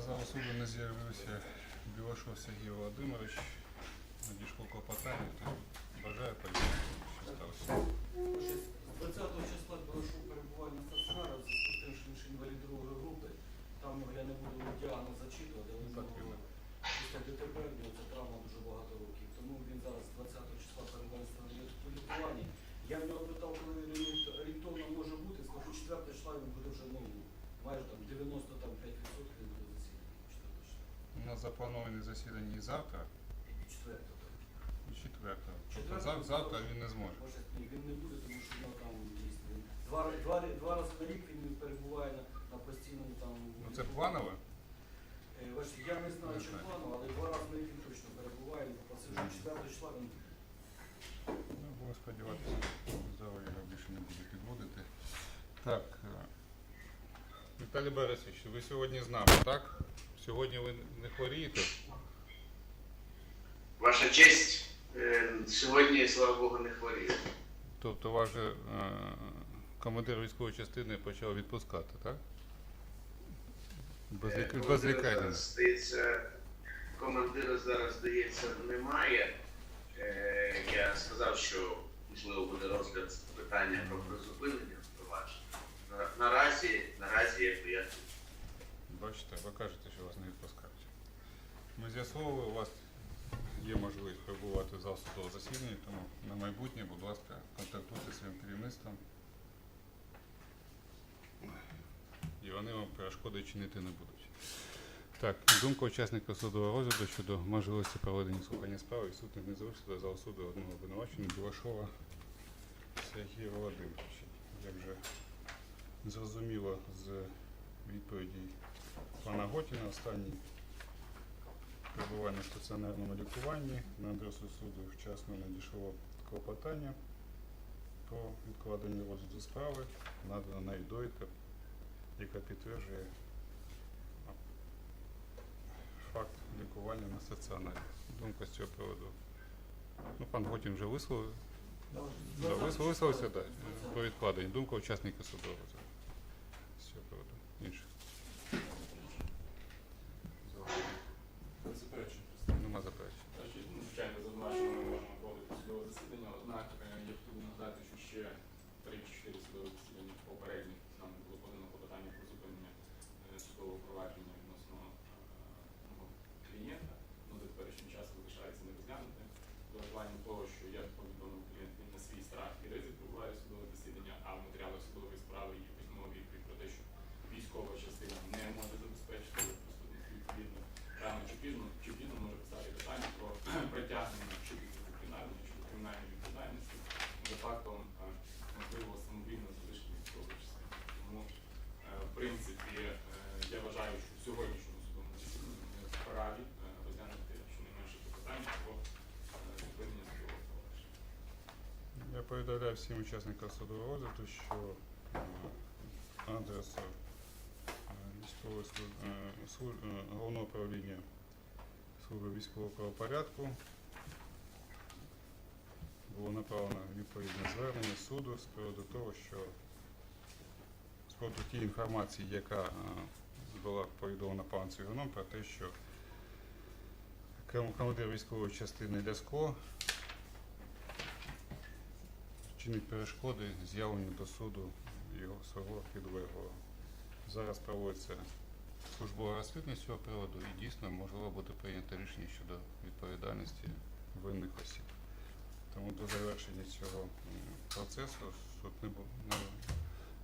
На залу суду не з'явився Білашов Сергій Володимирович. Надійшло клопотання, то бажаю пояснити, що сталося. З 20 числа прошу перебування на стаціонарі, в зв'язку з тим, що він інвалід другої групи. Там я не буду діагноз зачитувати, але Ігор. після ДТП в нього це травма дуже багато років. Тому він зараз з 20 числа перебуває на лікуванні. Я в нього питав, коли він орієнт- орієнтовно може бути, скажу, 4 числа він буде вже ну, майже там 95% він буде засідання. 4 числа. У нас заплановані засідання і завтра, 4 і четвертого. Тобто Четвертого. зав- завтра він не зможе. Може, ні, він не буде, тому що в там дійсно. він Два, два, два рази на рік він перебуває на, на постійному там. Ну це планове? Е, бачите, я не знаю, Не чи знаю. плану, але два рази на рік він точно перебуває. Він попросив, що 4 числа він Ну, будемо сподіватися, зала його більше не буде підводити. Так. е, Віталій Борисович, ви сьогодні з нами, так? Сьогодні ви не хворієте? Ваша честь, е, сьогодні, слава Богу, не хворію. Тобто ваш же, командир військової частини почав відпускати, так? Без, Е, лік... без лікарні. Здається, командира зараз, здається, немає. Е, Я сказав, що можливо буде розгляд питання про призупинення впровадження. На- Наразі, наразі я поясню. Бачите, ви кажете, що вас не відпускають. Ми з'ясовували, у вас є можливість перебувати в зал судового засідання, тому на майбутнє, будь ласка, контактуйте зі своїм керівництвом. І вони вам перешкоди чинити не будуть. Так, думка учасника судового розгляду щодо можливості проведення слухання справи і суд не залишив до залу суду одного обвинувачення Білашова Сергія Володимировича. Як вже зрозуміло з відповіді пана Готіна останній перебуває на стаціонарному лікуванні. На адресу суду вчасно надійшло клопотання про відкладення розгляду справи, надана нею довідка, яка підтверджує факт лікування на стаціонарі. Думка з цього приводу. Ну, пан Готін вже висловив. Да, вис- висловився да, про відкладення. Думка учасника цього приводу. Інше. Заперечень. Нема заперечень. Значить, ну, звичайно, зазначено, ми можемо проводити судове засідання, однак е, я хотів би нагадати, що ще 3-4 судові засідання попередні нам було подано клопотання про зупинення е, судового провадження відносно е, мого клієнта. Ну, до теперішнього часу залишається нерозглянути. З урахуванням того, що я повідомив клієнт він на свій страх і ризик прибуває в судове засідання, а в матеріалах судової справи є письмова відповідь про те, що військова частина не може забезпечити присутність відповідно рано чи пізно, чи пізно може писати питання про притягнення чи до дисциплінарної, чи до кримінальної відповідальності за фактом е, можливого самовільного залишення військової частини. Тому, е, в принципі, е, я вважаю, що в сьогоднішньому судовому засіданні ми вправі е, розглянути щонайменше це питання про е, зупинення судового провадження. Я повідомляю всім учасникам судового розгляду, що е, адреса е, військової служби, е, головного управління служби військового правопорядку було направлено відповідне звернення суду з приводу того, що з приводу тієї інформації, яка була повідомлена паном Цвігуном про те, що ком- командир військової частини Ляско чинить перешкоди з'явленню до суду його свого підлеглого. Зараз проводиться службове розслідування з цього приводу і дійсно можливо буде прийнято рішення щодо відповідальності винних осіб. Тому до завершення цього процесу суд не, не,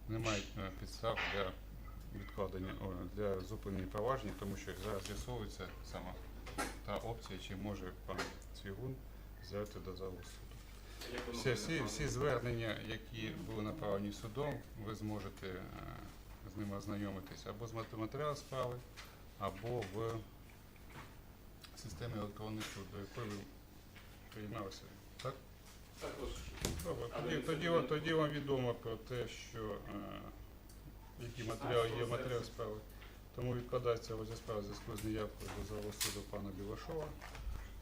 не має е, підстав для відкладення для зупинення провадження, тому що зараз з'ясовується саме та опція, чи може пан Цвігун з'явити до залу суду. Всі, всі, всі звернення, які були направлені судом, ви зможете е, з ними ознайомитися або з мат- матеріалу справи, або в системі електронних суду, до якої ви приєдналися. Так? Також тоді, тоді, вам- тоді вам відомо про те, що е, які матеріали є матеріал справи. Тому відкладається розгляд справи в зв'язку з неявкою до залу суду пана Білашова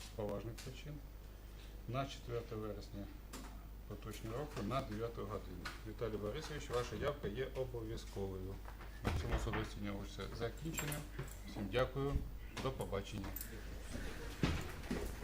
з поважних причин на 4 вересня поточного року на 9 годину. Віталій Борисович, ваша явка є обов'язковою. На цьому засідання закінчено. Всім дякую. До побачення.